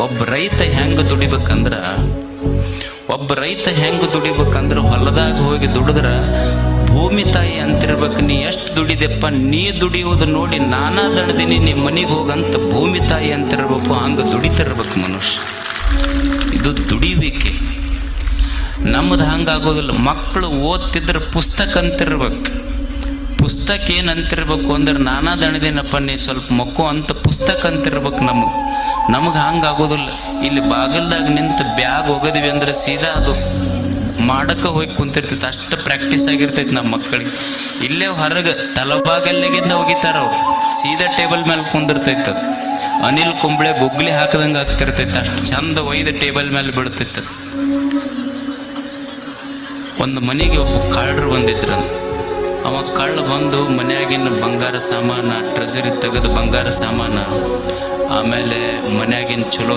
ಒಬ್ಬ ರೈತ ಹೆಂಗ ದುಡಿಬೇಕಂದ್ರ, ಒಬ್ಬ ರೈತ ಹೆಂಗ ದುಡಿಬೇಕಂದ್ರ ಹೊಲದಾಗ ಹೋಗಿ ದುಡಿದ್ರ, ಭೂಮಿ ತಾಯಿ ಅಂತಿರ್ಬೇಕು, ನೀ ಎಷ್ಟು ದುಡಿದೆಪ್ಪ, ನೀ ದುಡಿಯೋದು ನೋಡಿ ನಾನಾ ದಡ್ದೀನಿ ನಿಮ್ಮ ಮನೆಗೆ ಹೋಗಂತ ಭೂಮಿ ತಾಯಿ ಅಂತಿರ್ಬೇಕು, ಹಂಗ ದುಡಿತಿರ್ಬೇಕು ಮನುಷ್ಯ. ಇದು ದುಡಿಬೇಕೆ ನಮ್ಮದು ಹಂಗಾಗೋದಿಲ್ಲ. ಮಕ್ಕಳು ಓದ್ತಿದ್ರೆ ಪುಸ್ತಕ ಅಂತಿರ್ಬೇಕು. ಪುಸ್ತಕ ಏನು ಅಂತಿರ್ಬೇಕು ಅಂದ್ರೆ ನಾನಾ ದಣದಿನಪ್ಪ, ನೀ ಸ್ವಲ್ಪ ಮಕ್ಕಳು ಅಂತ ಪುಸ್ತಕ ಅಂತಿರ್ಬೇಕು ನಮಗೆ. ನಮಗೆ ಹಂಗಾಗೋದಿಲ್ಲ ಇಲ್ಲಿ ಬಾಗಲ್ದಾಗ ನಿಂತು ಬ್ಯಾಗ್ ಹೋಗೋದಿವಿ ಅಂದ್ರೆ ಸೀದಾ ಅದು ಮಾಡಕ್ಕೆ ಹೋಗಿ ಕುಂತಿರ್ತೈತೆ. ಅಷ್ಟು ಪ್ರಾಕ್ಟೀಸ್ ಆಗಿರ್ತೈತೆ ನಮ್ಮ ಮಕ್ಕಳಿಗೆ ಇಲ್ಲೇ ಹೊರಗೆ ತಲಬಾಗಲ್ಲಿಗಿಂದ ಹೋಗಿತಾರ ಅವ್ರು. ಸೀದಾ ಟೇಬಲ್ ಮೇಲೆ ಕುಂದಿರ್ತೈತೆ ಅನಿಲ್ ಕುಂಬಳೆ ಗುಗ್ಲಿ ಹಾಕದಂಗೆ ಆಗ್ತಿರ್ತೈತೆ. ಅಷ್ಟು ಚಂದ ಒಯ್ದು ಟೇಬಲ್ ಮೇಲೆ ಬಿಡ್ತೈತೆ ಒಂದು ಮನೆಗೆ ಒಬ್ಬ ಕಳ್ಳರು ಬಂದಿದ್ರು. ಅವ ಕಳ್ಳ ಬಂದು ಮನೆಯಾಗಿನ ಬಂಗಾರ ಸಾಮಾನ ಟ್ರೆಜರಿ ತೆಗೆದು ಬಂಗಾರ ಸಾಮಾನ ಆಮೇಲೆ ಮನ್ಯಾಗಿನ ಚಲೋ